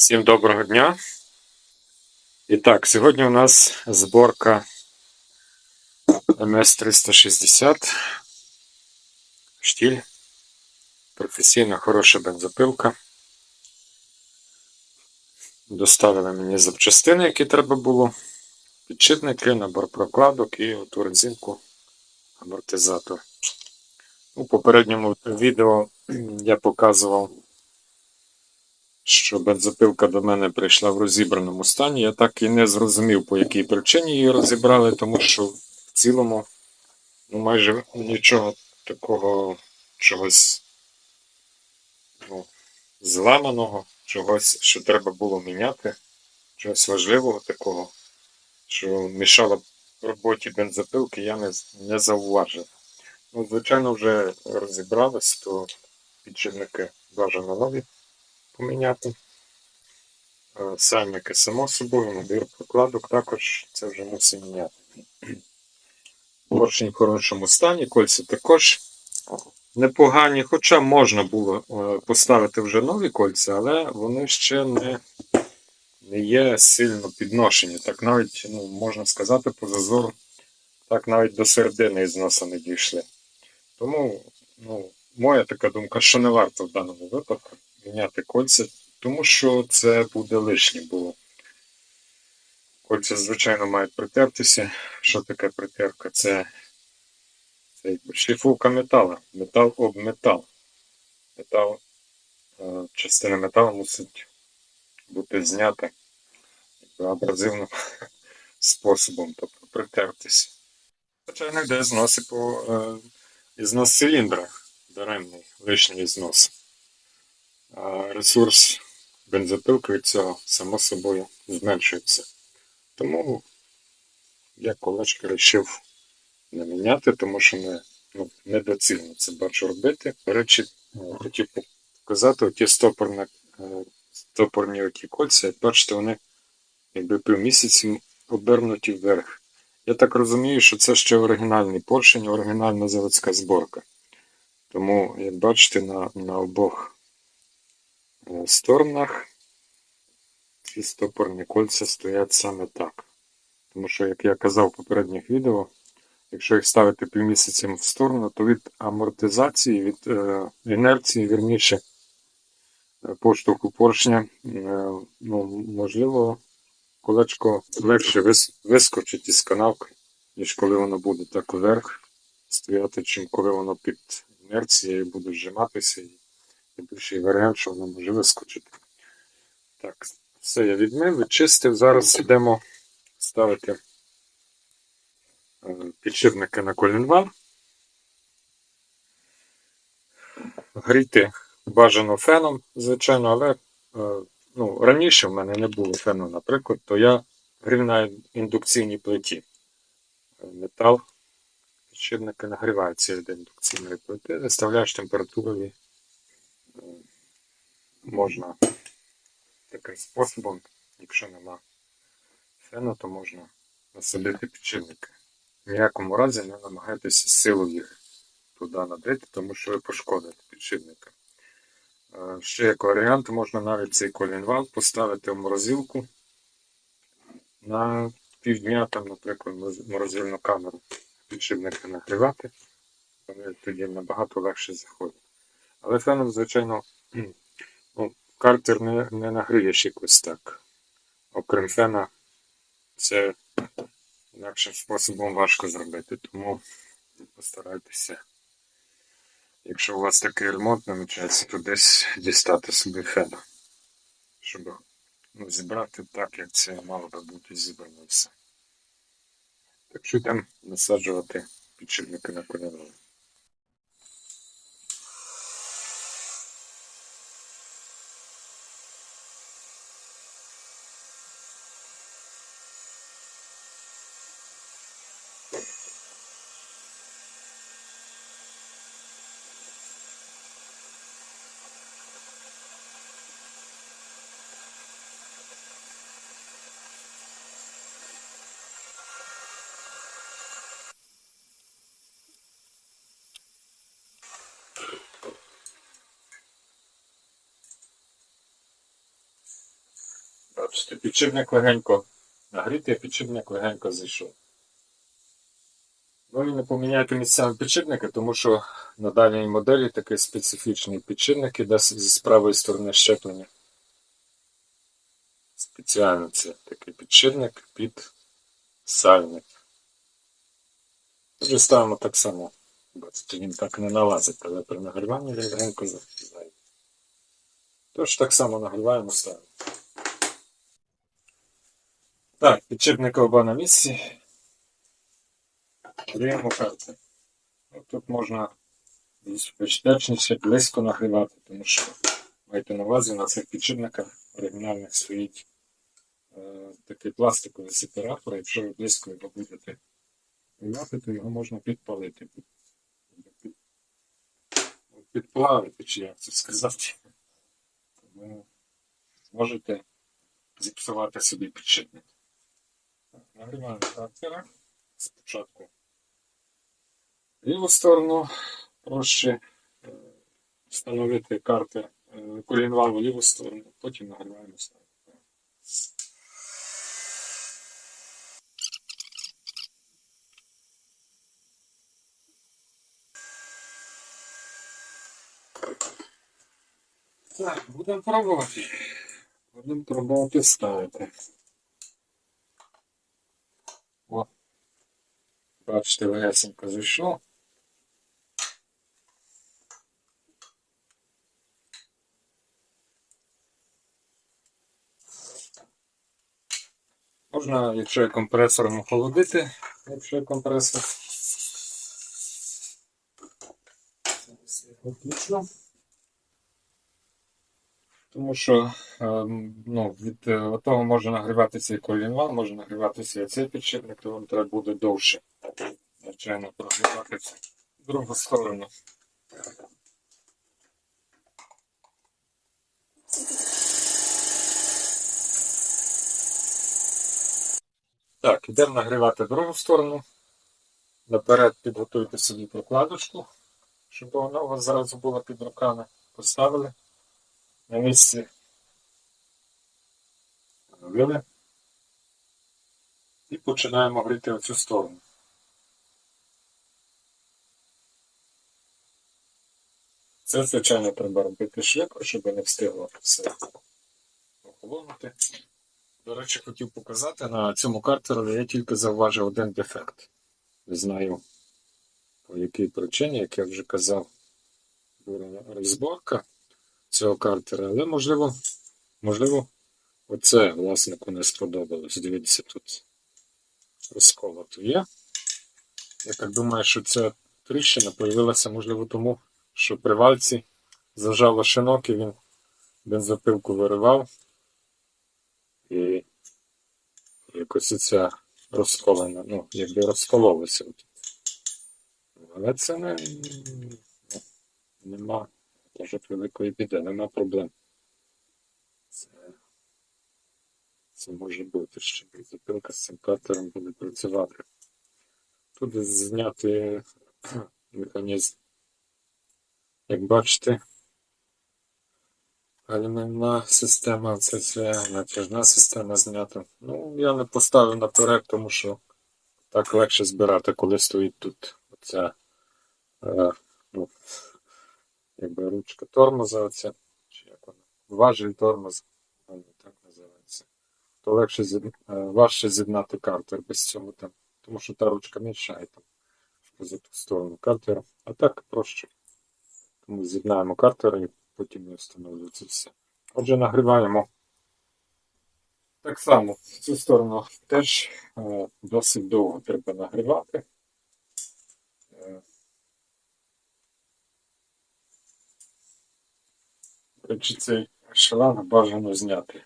Всім доброго дня. І так, сьогодні у нас зборка МС-360. Штіль. Професійна хороша бензопилка. Доставили мені запчастини, які треба було. Підшипники, набор прокладок і оту резинку амортизатор. У попередньому відео я показував що бензопилка до мене прийшла в розібраному стані. Я так і не зрозумів, по якій причині її розібрали, тому що в цілому ну, майже нічого такого чогось ну, зламаного, чогось, що треба було міняти, чогось важливого такого, що мішало роботі бензопилки, я не, не зауважив. Ну, звичайно, вже розібрались, то підшипники бажано нові поміняти. Е, Сальники, само собою, набір прокладок також це вже мусить міняти. Поршень в хорошому стані, кольця також непогані, хоча можна було е, поставити вже нові кольця, але вони ще не, не є сильно підношені. Так навіть, ну, можна сказати, по зазору, так навіть до середини зносу не дійшли. Тому, ну, моя така думка, що не варто в даному випадку міняти кольця, тому що це буде лишнє, бо кольця, звичайно, мають притертися. Що таке притерка? Це, це шліфовка металу. Метал об метал. Метал, е, частина металу мусить бути знята абразивним способом, тобто притертися. Звичайно, йде зноси по е, ізнос циліндра, даремний лишній знос. Ресурс бензопилки від цього, само собою, зменшується. Тому я колечки вирішив не міняти, тому що не, ну, недоцільно це бачу робити. До речі, е, хотів показати оті стопорні, е, стопорні оті кольця, як бачите, вони якби півмісяці обернуті вверх. Я так розумію, що це ще оригінальний поршень, оригінальна заводська зборка. Тому, як бачите, на, на обох сторонах ці стопорні кольця стоять саме так. Тому що, як я казав в попередніх відео, якщо їх ставити півмісяцем в сторону, то від амортизації, від е, інерції, вірніше, е, поштовху поршня, е, ну, можливо, колечко легше вис, вискочить із канавки, ніж коли воно буде так вверх стояти, чим коли воно під інерцією буде зжиматися і варіант, що воно може вискочити. Так, все я відмив, відчистив. Зараз йдемо ставити е, підшипники на колінвал. Гріти бажано феном, звичайно, але е, ну, раніше в мене не було фену, наприклад, то я грів на індукційній плиті. Е, Метал підшипники нагріваються від індукційної плити, виставляєш температуру. Можна таким способом, якщо нема фену, то можна насадити підшипники. В ніякому разі не намагайтеся силу їх туди надати, тому що ви пошкодите підшипника. Е, Ще як варіант, можна навіть цей колінвал поставити в морозилку на півдня, там, наприклад, морозильну камеру підшипники нагрівати, вони тоді набагато легше заходять. Але феном, звичайно, ну, картер не, не нагрієш якось так. Окрім фена, це інакшим способом важко зробити, тому постарайтеся. Якщо у вас такий ремонт намічається, то десь дістати собі фен, щоб ну, зібрати так, як це мало би бути зібрано все. Так що йдемо насаджувати підшипники на коліно. Підшипник легенько нагрітий, підшипник легенько зайшов. Ну і не поміняйте місцями підшипники, тому що на даній моделі такий специфічний підшипник іде з з правої сторони щеплення. Спеціально це такий підшипник під сальник. Вже ставимо так само. Бачите, він так не налазить, але при нагріванні легенько зайде. Тож так само нагріваємо ставимо. Так, підшипники оба на місці. Гріємо карти. Ну, Тут можна безпечніше близько нагрівати, тому що майте на увазі на цих підшипниках оригінальних стоїть е, такий пластиковий сепаратор. Якщо ви близько його будете нагрівати, то його можна підпалити. Підплавити, чи як це сказати. Тому зможете зіпсувати собі підшипник. Нагріваємо картера спочатку ліву сторону проще е, встановити карти е, колінвал в ліву сторону, потім нагріваємо сторону. Так, будемо пробувати. Будемо пробувати ставити. О. Бачите, легесенько зайшов. Можна, якщо компресором охолодити, якщо компресор. Я його включу. Тому що ем, ну, від е, того може нагріватися і колінвал, може нагріватися і цей підшипник, то вам треба буде довше. Звичайно, прогрівати другу сторону. Так, йдемо нагрівати другу сторону. Наперед підготуйте собі прокладочку, щоб вона у вас зразу була під руками. Поставили на місці. Встановили. І починаємо гріти оцю сторону. Це, звичайно, треба робити швидко, щоб не встигло все охолонути. До речі, хотів показати, на цьому картерові я тільки зауважив один дефект. Не знаю, по якій причині, як я вже казав, була розборка цього картера, але можливо, можливо, оце власнику не сподобалось. Дивіться, тут розколото є. Я так думаю, що ця тріщина появилася, можливо, тому, що при вальці зажало шинок і він бензопилку виривав. І якось ця розколена, ну, якби розкололася. тут. Але це не ну, нема дуже великої біди, нема проблем. Це, це може бути, що бензопилка з цим катером буде працювати. Тут зняти механізм. Як бачите, Алюмінна система, це натяжна система знята. Ну, я не поставив наперед, тому що так легше збирати, коли стоїть тут оця е, ну, якби ручка тормоза, оця, чи як вона, важіль тормоза, вона так називається. То легше е, важче з'єднати картер без цього там, тому що та ручка мішає там за ту сторону картера. А так проще. Тому з'єднаємо картер і потім не встановлюється все. Отже, нагріваємо. Так само в цю сторону теж е, досить довго треба нагрівати. Е, До речі, цей шланг бажано зняти.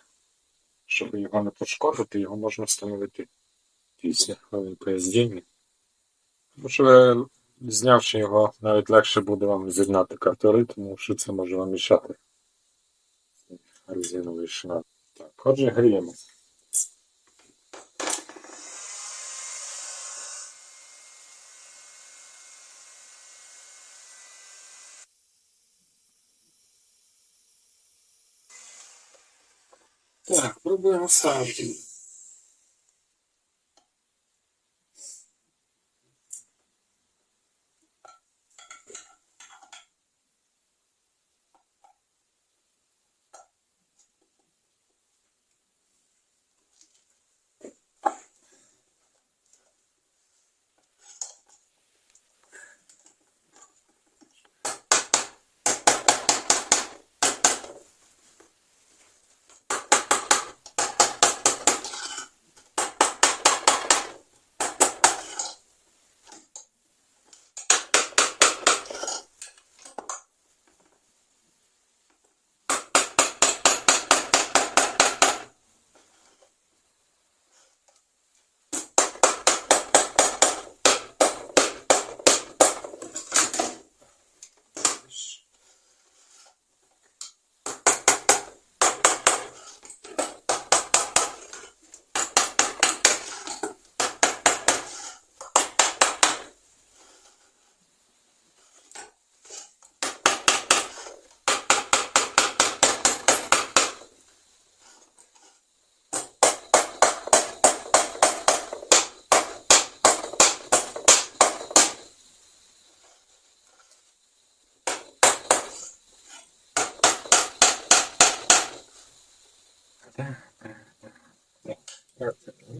Щоб його не пошкодити, його можна встановити після хвилин поїздіння. Тому що знявши його, навіть легше буде вам з'єднати картори, тому що це може вам мішати. Резиновий шланг. Так, отже, гріємо. Так, пробуємо ставити.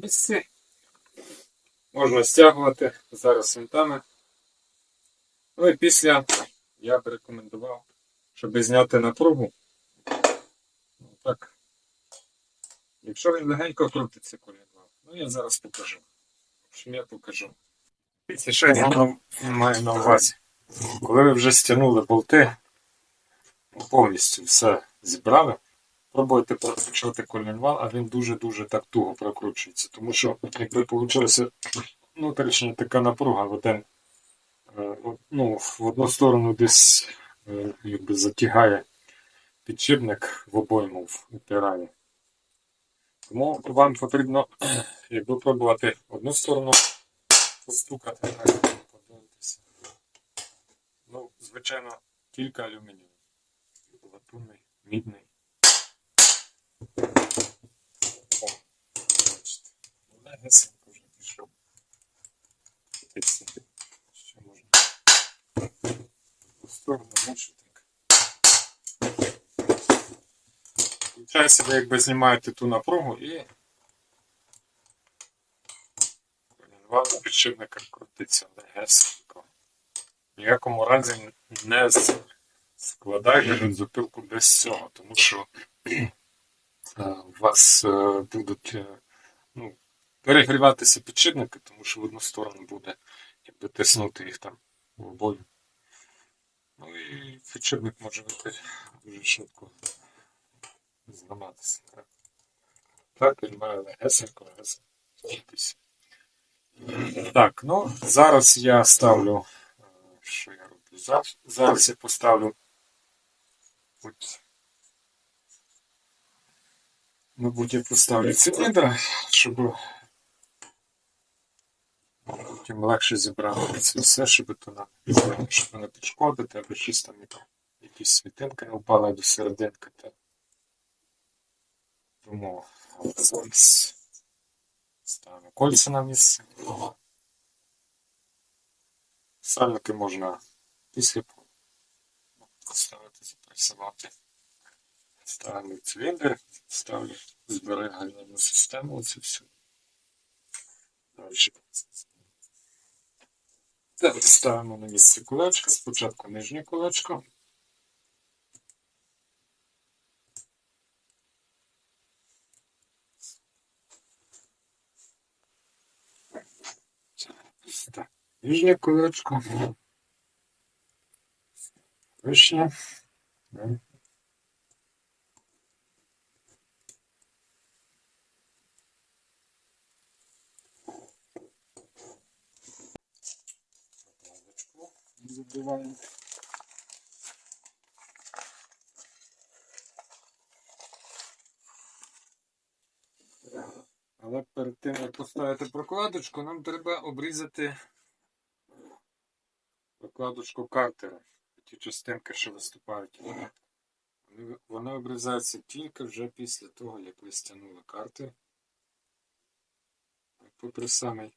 Місці. Можна стягувати зараз винтами. Ну і після я б рекомендував, щоб зняти напругу. Так. Якщо він легенько крутиться колінвал, ну я зараз покажу. Общем, я покажу. Дивіться, що я маю на увазі. Коли ви вже стягнули болти, повністю все зібрали, пробуйте прокручувати колінвал, а він дуже-дуже так туго прокручується. Тому що, якби вийшла внутрішня така напруга в один, е, ну, в одну сторону десь е, якби затягає підшипник в обойму впирає. Тому вам потрібно якби пробувати одну сторону постукати, подивитися. Ну, звичайно, кілька алюмініїв. Латунний, мідний. О, бачите. Легесенько вже пішов. Ще можна. Сторону лучше так. Включається, ви якби знімаєте ту напругу і Ваза підшипника крутиться легесенько. В ніякому разі не складайте бензопилку без цього, тому що е, у вас е, будуть е, ну, перегріватися підшипники, тому що в одну сторону буде якби тиснути їх там в обоє. Ну і підшипник може бути дуже швидко зламатися. Так, так він має легесенько, легесенько. Так, ну зараз я ставлю. е, Що я роблю? Зараз, зараз я поставлю. От. Мабуть, я поставлю циліндр, щоб потім легше зібрати це все, щоб то на щоб не підшкодити, або щось там якісь світинки не впали до серединки. Та. Тому зараз ставимо кольця на місце. Сальники можна після поставити, запресувати. Ставимо циліндр, ставлю зберігальну систему, оце все. Далі. Так, ставимо на місце кулачка, спочатку нижнє кулачко. Так, нижнє кулачко. Вище. Да. Не. Але перед тим, як поставити прокладочку, нам треба обрізати прокладочку картера. Ті частинки, що виступають. Вони обрізаються тільки вже після того, як ви стягнули карти. Попри самий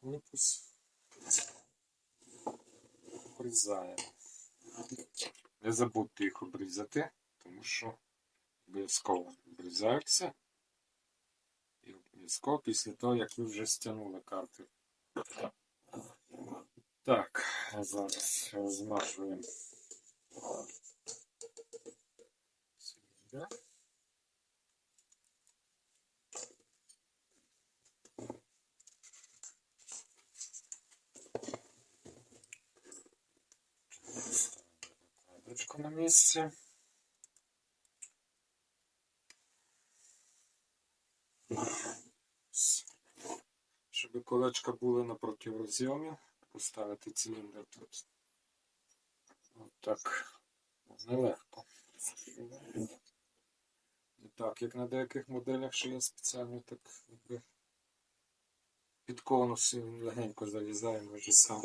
корпус. Обрізаємо. Не забудьте їх обрізати, тому що обов'язково обрізаються. І обов'язково після того, як ви вже стягнули карти. Так, зараз змажуємо. Сюди. Кладочку на місце. Щоб колечка були напроти розйомів, поставити циліндр тут. Отак. Нелегко. Не так, як на деяких моделях, що є спеціально так під конус легенько залізає може сам.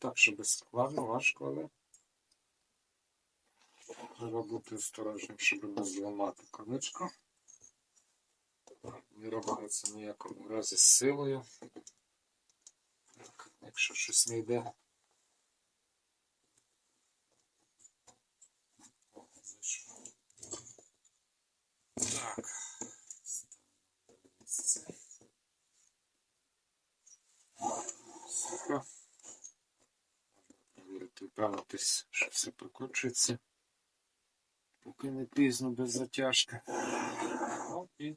Так, щоб складно, важко, але треба бути осторожним, щоб не зламати конечко. Не робимо це ніякому разі з силою. Так, якщо щось не йде. Так. Супер. Впевнитись, що все прикручується. Поки не пізно без затяжки. Ну і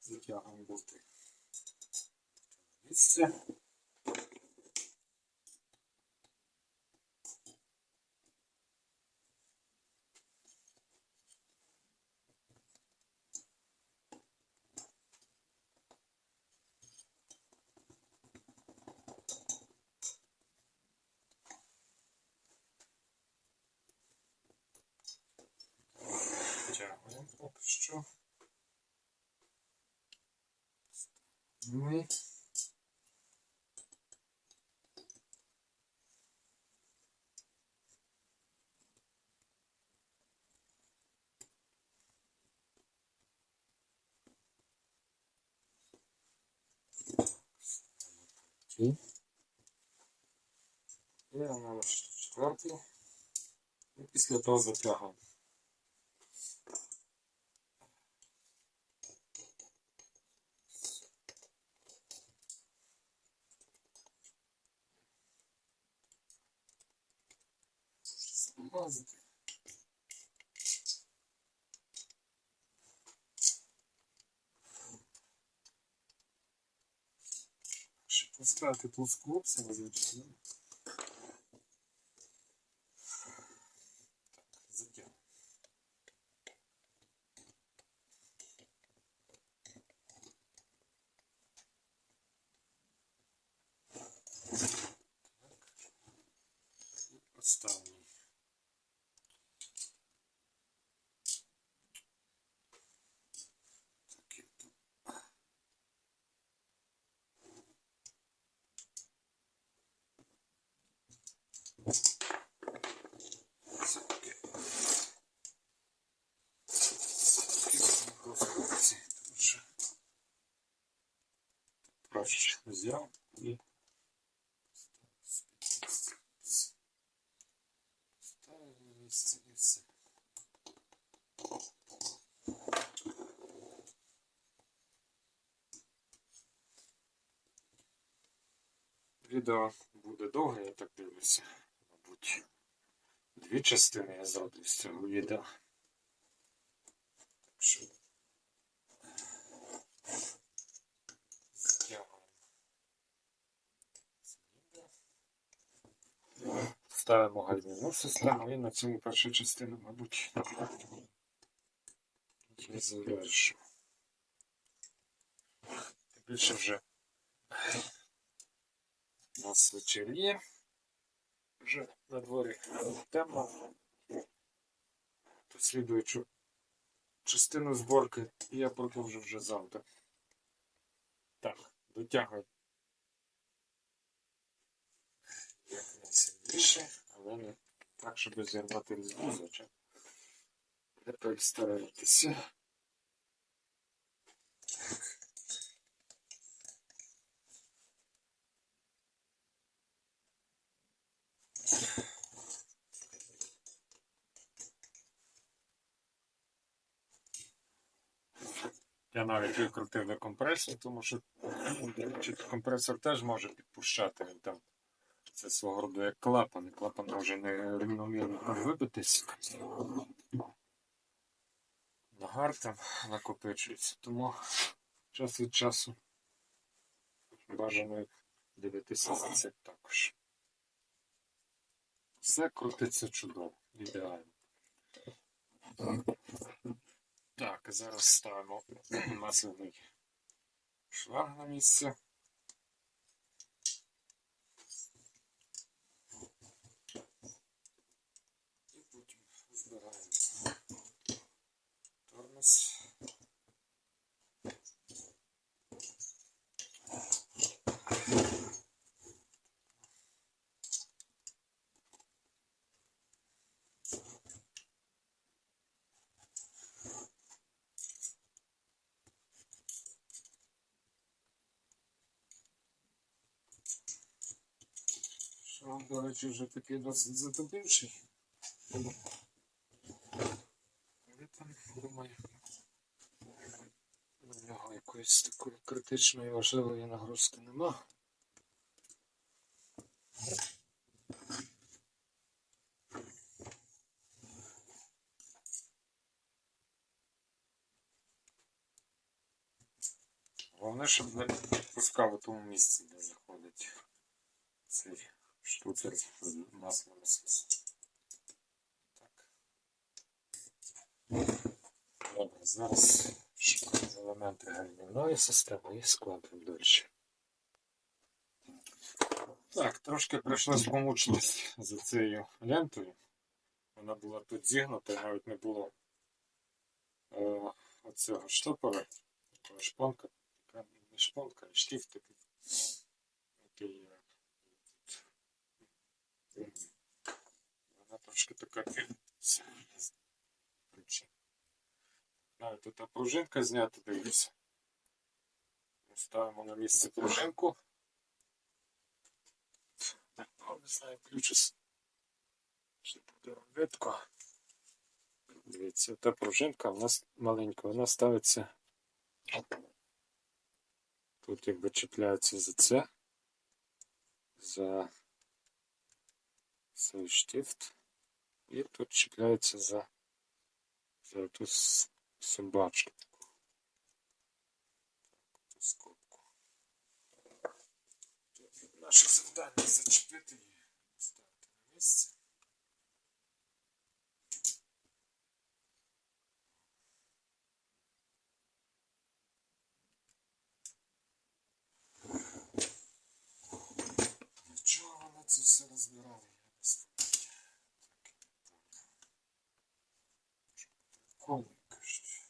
затягуємо болти. Місце. Тягуємо поки що. Ми. І на четвертий. І після того затягуємо. Смазати. Щоб плоскопця, звичайно. Так, затягнемо. І Останній. Так, як тут. Це таке. Це таке розкопці, тому що проще взяв і поставив на місце і. Відео буде довге, я так дивлюся. Мабуть, дві частини я зроблю з цього відео. Так що стягуємо. циліндр. Ставимо гальмівну систему і на цьому перша частина, мабуть, я завершу. Більше вже У нас вечеріє. Вже на дворі темно. Слідуючу частину зборки я продовжу вже завтра. Так, дотягую. Найсильніше, але не так, щоб зірвати різьбу, звичайно. Не перестарайтеся. Я навіть викрутив декомпресор, тому що ну, компресор теж може підпущати. Там це свого роду як клапан, клапан може не рівномірно вибитись. Нагар там накопичується, тому час від часу бажано дивитися за цим також. Все крутиться чудово, ідеально. Так, зараз ставимо масляний шланг на місце. І потім збираємо тормоз. Що, до речі, вже такий досить затопивший. Але там, думаю, на нього якоїсь такої критичної важливої нагрузки нема. Головне, щоб не відпускав у тому місці, де заходить цей штуцер з маслом насосу. Так. Добре, зараз шукаємо елементи гальмівної системи і складемо далі. Так, трошки прийшлось помучитись за цією лентою. Вона була тут зігнута, навіть не було е, оцього штопора, шпонка, така не шпонка, а штифт такий. який е. Вона трошки така дивиться. Навіть тут пружинка знята, дивлюся. Ставимо на місце пружинку. Так, ну, не знаю, ключ. Чи буде видко. Дивіться, та пружинка у нас маленька, вона ставиться. Тут якби чіпляється за це, за цей штифт. І тут чіпляється за, за ту собачку. Скобку. Наше завдання зачепити її, ставити на місце. Для чого вона це все розбирала, я не знаю. Прикольно, кажуть.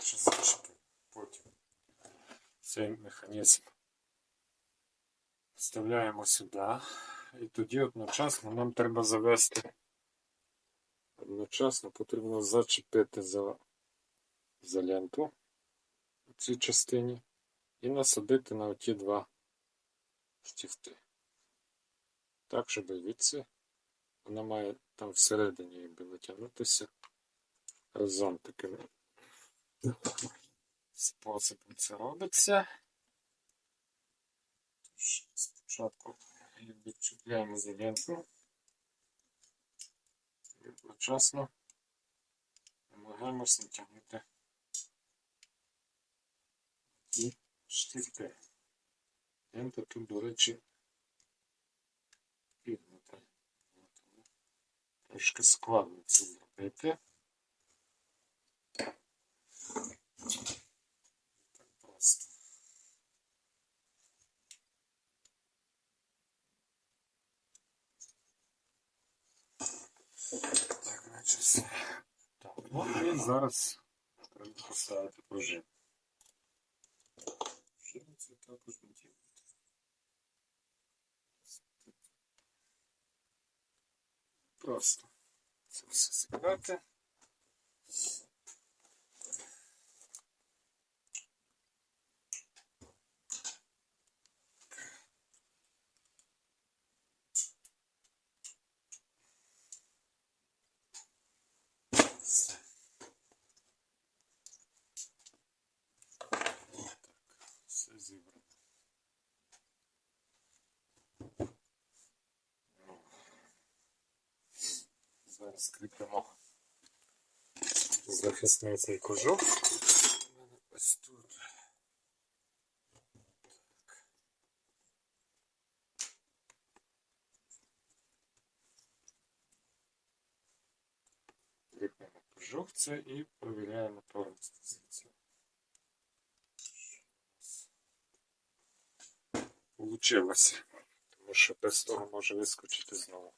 Ще зачепив. Потім цей механізм вставляємо сюди. І тоді одночасно нам треба завести. Одночасно потрібно зачепити за, за ленту у цій частині і насадити на оті два штифти. Так, щоб відси вона має там всередині якби натягнутися разом таким способом це робиться. Спочатку відчіпляємо за ленту. І одночасно намагаємось натягнути штифти. Лента тут, до речі, піднята. Трошки складно це зробити. Так, значить. все. Так, ну і зараз треба поставити пружину. Пружину це також наділити. Просто це все зібрати. Захисний цей кожух. У мене ось тут. Це і перевіряємо повністю звідси. Получилося. Тому що без того може вискочити знову.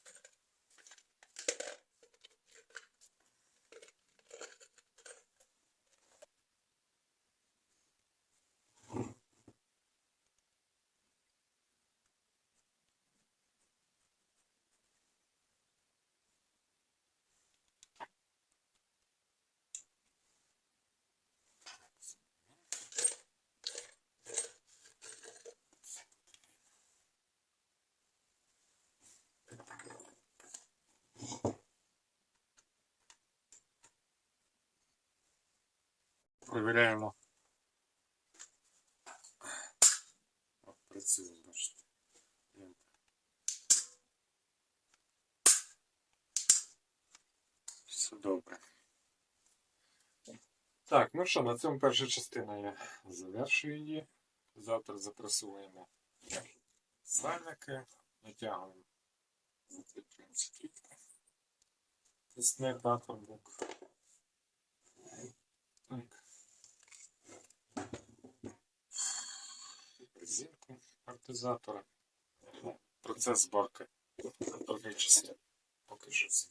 Провіряємо. О, працює, бачите. Все добре. Так, ну що, на цьому перша частина я завершую її. Завтра запресуємо сальники, натягуємо закріплюємо скріпку. Тисне патрубок. Резинку. Ну, Процес зборки. Поки що все.